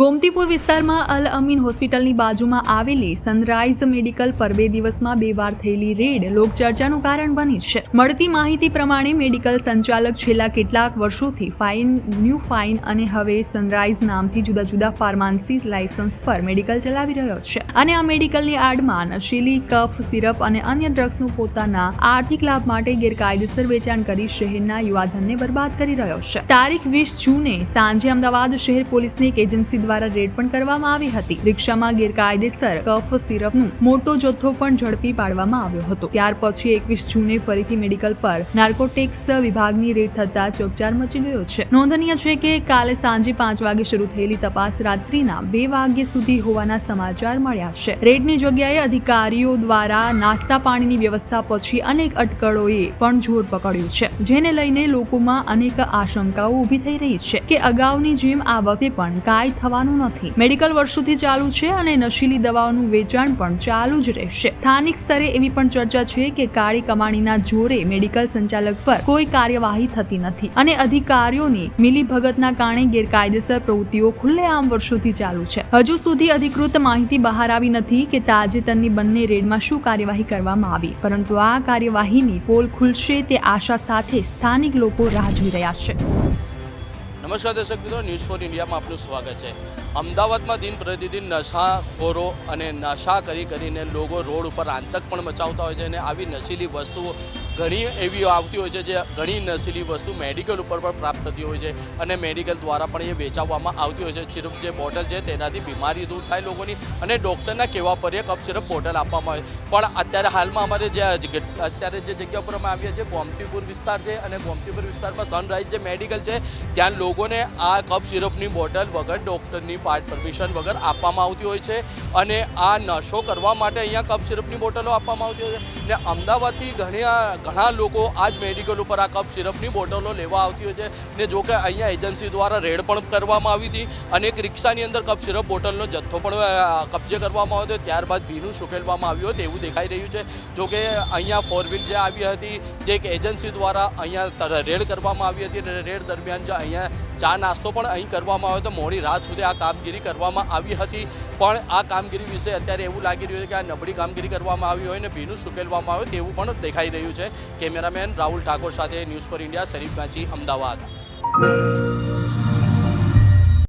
ગોમતીપુર વિસ્તારમાં અલ અમીન હોસ્પિટલની બાજુમાં આવેલી સનરાઇઝ મેડિકલ પર બે દિવસમાં બે વાર થયેલી રેડ લોકચર્ચાનું કારણ બની છે. મળતી માહિતી પ્રમાણે મેડિકલ સંચાલક છેલ્લા કેટલાક વર્ષોથી ફાઇન, ન્યૂ ફાઇન અને હવે સનરાઇઝ નામથી જુદા જુદા ફાર્માસી લાયસન્સ પર મેડિકલ ચલાવી રહ્યો છે. અને આ મેડિકલની આડમાં નશીલી કફ, સિરપ અને અન્ય ડ્રગ્સનું પોતાના આર્થિક લાભ માટે ગેરકાયદેસર વેચાણ કરી શહેરના યુવાધનને બરબાદ કરી રહ્યો છે. તારીખ વીસ જૂને સાંજે અમદાવાદ શહેર પોલીસની એક એજન્સી દ્વારા રેડ પણ કરવામાં આવી હતી. રિક્ષામાં ગેરકાયદેસર કફ, સિરપનું મોટો જથ્થો પણ ઝડપી પાડવામાં આવ્યો હતો. ત્યાર પછી એકવીસ જૂને ફરીથી મેડિકલ પર નાર્કોટિક્સ વિભાગની રેડ થતા ચકચાર મચી ગયો છે. નોંધનીય છે કે કાલે સાંજે પાંચ વાગે શરૂ થયેલી તપાસ રાત્રિના બે વાગ્યા સુધી હોવાના સમાચાર મળ્યા છે. રેડની જગ્યાએ અધિકારીઓ દ્વારા નાસ્તા પાણીની વ્યવસ્થા પછી અનેક અટકળોએ પણ જોર પકડ્યું છે, જેને લઈને લોકોમાં અનેક આશંકાઓ ઊભી થઈ રહી છે કે અગાઉની જેમ આ વખતે પણ કાંઈ થવાનું નથી. મેડિકલ વર્ષોથી ચાલુ છે અને નશીલી દવાઓનું વેચાણ પણ ચાલુ જ રહેશે. સ્થાનિક સ્તરે એવી પણ ચર્ચા છે કે કાળી કમાણીના જોરે મેડિકલ સંચાલક પર કોઈ કાર્યવાહી થતી નથી અને અધિકારીઓની મિલીભગતના કારણે ગેરકાયદેસર પ્રવૃત્તિઓ ખુલ્લેઆમ વર્ષોથી ચાલુ છે. હજુ સુધી અધિકૃત માહિતી બહાર આવી નથી કે તાજેતરની બંને રેડમાં શું કાર્યવાહી કરવામાં આવી. પરંતુ આ કાર્યવાહીની પોલ ખુલશે તે આશા સાથે સ્થાનિક લોકો રાહ જોઈ રહ્યા છે. નમસ્કાર દર્શક મિત્રો ન્યૂઝ ફોર ઇન્ડિયામાં આપનું સ્વાગત છે. અમદાવાદમાં દિન પ્રતિદિન નશાખોરો અને નશા કરી કરીને લોકો રોડ ઉપર આંતક પણ મચાવતા હોય છે અને આવી નશીલી વસ્તુઓ ઘણી એવી આવતી હોય છે જે ઘણી નશીલી વસ્તુ મેડિકલ ઉપર પણ પ્રાપ્ત થતી હોય છે અને મેડિકલ દ્વારા પણ એ વેચાવવામાં આવતી હોય છે. સિરપ જે બોટલ છે તેનાથી બીમારી દૂર થાય લોકોની અને ડૉક્ટરના કહેવા પર એક કપ સિરપ બોટલ આપવામાં આવે. પણ અત્યારે હાલમાં અમારે જે અત્યારે જે જગ્યા ઉપર અમે આવ્યા છીએ ગોમતીપુર વિસ્તાર છે અને ગોમતીપુર વિસ્તારમાં સનરાઈઝ જે મેડિકલ છે, ત્યાં લોકોને આ કપ સિરપની બોટલ વગર ડૉક્ટરની પાર્ટ પરમિશન વગર આપવામાં આવતી હોય છે અને આ નશો કરવા માટે અહીંયા કપ સિરપની બોટલો આપવામાં આવતી હોય છે. ને અમદાવાદથી ઘણી ઘણા લોકો આ જ મેડિકલ ઉપર આ કપ સિરપની બોટલો લેવા આવતી હોય છે ને જો કે અહીંયા એજન્સી દ્વારા રેડ પણ કરવામાં આવી હતી. અને એક રિક્ષાની અંદર કપ સિરપ બોટલનો જથ્થો પણ કબજે કરવામાં આવ્યો હતો. ત્યારબાદ ભીનું સુકેલવામાં આવ્યું હતું, એવું દેખાઈ રહ્યું છે. જો કે અહીંયા ફોર વ્હીલ જે આવી હતી, જે એક એજન્સી દ્વારા અહીંયા રેડ કરવામાં આવી હતી અને રેડ દરમિયાન જે અહીંયા ચા નાસ્તો પણ અહીં કરવામાં આવ્યો હતો. મોડી રાત સુધી આ કામગીરી કરવામાં આવી હતી. પણ આ કામગીરી વિશે અત્યારે એવું લાગી રહ્યું છે કે આ નબળી કામગીરી કરવામાં આવી હોય ને ભીનું સુકેલવામાં આવ્યું તેવું પણ દેખાઈ રહ્યું છે. કેમેરામેન રાહુલ ઠાકોર સાથે news for India Sharif Ganchi, Ahmedabad.